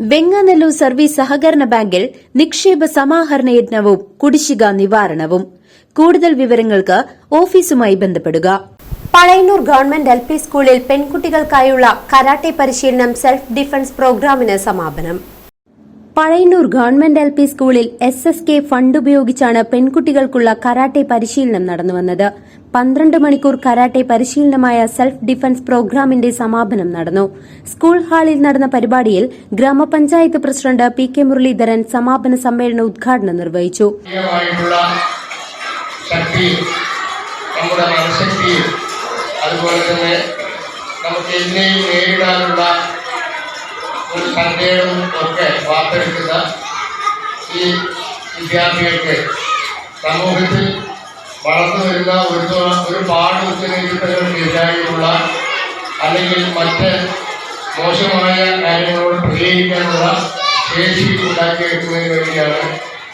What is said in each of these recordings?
Venganallur service സഹകരണ ബാങ്കിൽ നിക്ഷേപ സമാഹരണ യജ്ഞവും കുടിശ്ശിക നിവാരണവും. കൂടുതൽ വിവരങ്ങൾക്ക് ഓഫീസുമായി ബന്ധപ്പെടുക. പഴയന്നൂർ ഗവൺമെന്റ് എൽ പി സ്കൂളിൽ പെൺകുട്ടികൾക്കായുള്ള കരാട്ടെ പരിശീലനം സെൽഫ് ഡിഫൻസ് പ്രോഗ്രാമിന് സമാപനം. പഴയന്നൂർ ഗവൺമെന്റ് എൽ പി സ്കൂളിൽ എസ് എസ് കെ ഫണ്ട് ഉപയോഗിച്ചാണ് പെൺകുട്ടികൾക്കുള്ള കരാട്ടെ പരിശീലനം നടന്നുവന്നത് പന്ത്രണ്ട് മണിക്കൂർ കരാട്ടെ പരിശീലനമായ സെൽഫ് ഡിഫൻസ് പ്രോഗ്രാമിന്റെ സമാപനം നടന്നു. സ്കൂൾ ഹാളിൽ നടന്ന പരിപാടിയിൽ ഗ്രാമപഞ്ചായത്ത് പ്രസിഡന്റ് പി കെ മുരളീധരൻ സമാപന സമ്മേളന ഉദ്ഘാടനം നിർവഹിച്ചു. അതുപോലെ തന്നെ നമുക്ക് എന്നെയും നേരിടാനുള്ള ഒരു സന്ദേഹവും ഒക്കെ വാർത്തെടുക്കുന്ന ഈ വിദ്യാർത്ഥികൾക്ക് സമൂഹത്തിൽ വളർന്നു വരുന്ന ഒരു ഒരുപാട് ഉത്തരവാദിത്തങ്ങൾക്കെതിരായുള്ള അല്ലെങ്കിൽ മറ്റ് മോശമായ കാര്യങ്ങളോട് പ്രതികരിക്കാനുള്ള ശേഷി ഉണ്ടാക്കിയെടുക്കുന്നതിന് വേണ്ടിയാണ്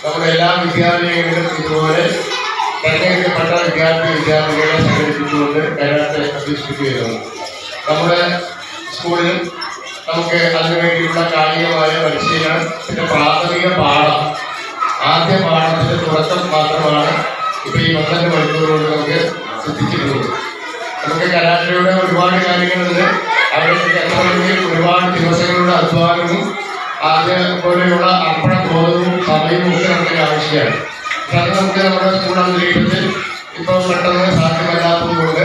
നമ്മുടെ എല്ലാ വിദ്യാലയങ്ങളിലും ഇതുപോലെ തെരഞ്ഞെടുക്കപ്പെട്ട വിദ്യാർത്ഥി വിദ്യാർത്ഥികളെ സംഘടിപ്പിച്ചുകൊണ്ട് കേരളത്തെ അഭ്യസിപ്പിക്കുകയാണ് നമ്മുടെ സ്കൂളിൽ നമുക്ക് അതിനുവേണ്ടിയുള്ള കായികമായ പരിശീലനം പിന്നെ പ്രാഥമിക പാഠം. ആദ്യ പാഠത്തിന്റെ തുടക്കം മാത്രമാണ് ഇപ്പൊ ഈ പന്ത്രണ്ട് മണിക്കൂർ നമുക്ക് ശ്രദ്ധിച്ചിരുന്നത് നമുക്ക് കരാട്ടയുടെ ഒരുപാട് കാര്യങ്ങളുണ്ട്. അവിടെ എത്തണമെങ്കിൽ ഒരുപാട് ദിവസങ്ങളുടെ അധ്വാനവും അതേപോലെയുള്ള അർപ്പണ ബോധവും സമയവും ഒക്കെ നമുക്ക് ആവശ്യമാണ്. അത് നമുക്ക് നമ്മുടെ സ്കൂൾ അന്തരീക്ഷത്തിൽ ഇപ്പോൾ പെട്ടെന്ന് സാധ്യമല്ലാത്തതുകൊണ്ട്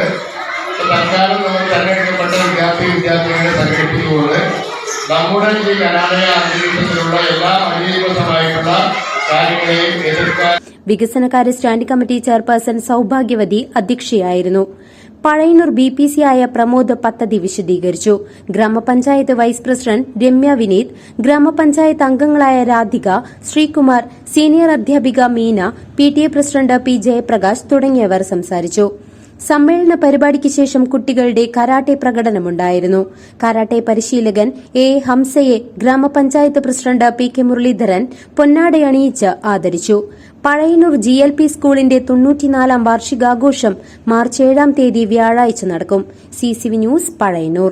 തൽക്കാലം നമ്മൾ തെരഞ്ഞെടുക്കപ്പെട്ട വിദ്യാർത്ഥി വിദ്യാർത്ഥികളെ സംഘടിപ്പിച്ചുകൊണ്ട് നമ്മുടെ ഈ കലാലയ അന്തരീക്ഷത്തിലുള്ള എല്ലാ അനീതിബദ്ധമായിട്ടുള്ള കാര്യങ്ങളെയും എതിർക്കാൻ വികസനകാര്യ സ്റ്റാൻഡിംഗ് കമ്മിറ്റി ചെയർപേഴ്സൺ സൌഭാഗ്യവതി അധ്യക്ഷയായിരുന്നു. പഴയന്നൂർ ബി പി സി ആയ പ്രമോദ് പദ്ധതി വിശദീകരിച്ചു. ഗ്രാമപഞ്ചായത്ത് വൈസ് പ്രസിഡന്റ് രമ്യ വിനീത് ഗ്രാമപഞ്ചായത്ത് അംഗങ്ങളായ രാധിക ശ്രീകുമാർ സീനിയർ അധ്യാപിക Meena P T A president P Jayaprakash തുടങ്ങിയവർ സംസാരിച്ചു. സമ്മേളന പരിപാടിക്ക് ശേഷം കുട്ടികളുടെ കരാട്ടെ പ്രകടനമുണ്ടായിരുന്നു. കരാട്ടെ പരിശീലകൻ എ ഹംസയെ ഗ്രാമപഞ്ചായത്ത് പ്രസിഡന്റ് പി കെ മുരളീധരൻ പൊന്നാടയണിയിച്ച് ആദരിച്ചു. പഴയന്നൂർ ജി എൽ പി സ്കൂളിന്റെ തൊണ്ണൂറ്റിനാലാം വാർഷികാഘോഷം മാർച്ച് ഏഴാം തീയതി വ്യാഴാഴ്ച നടക്കും. C C V news Pazhayannur.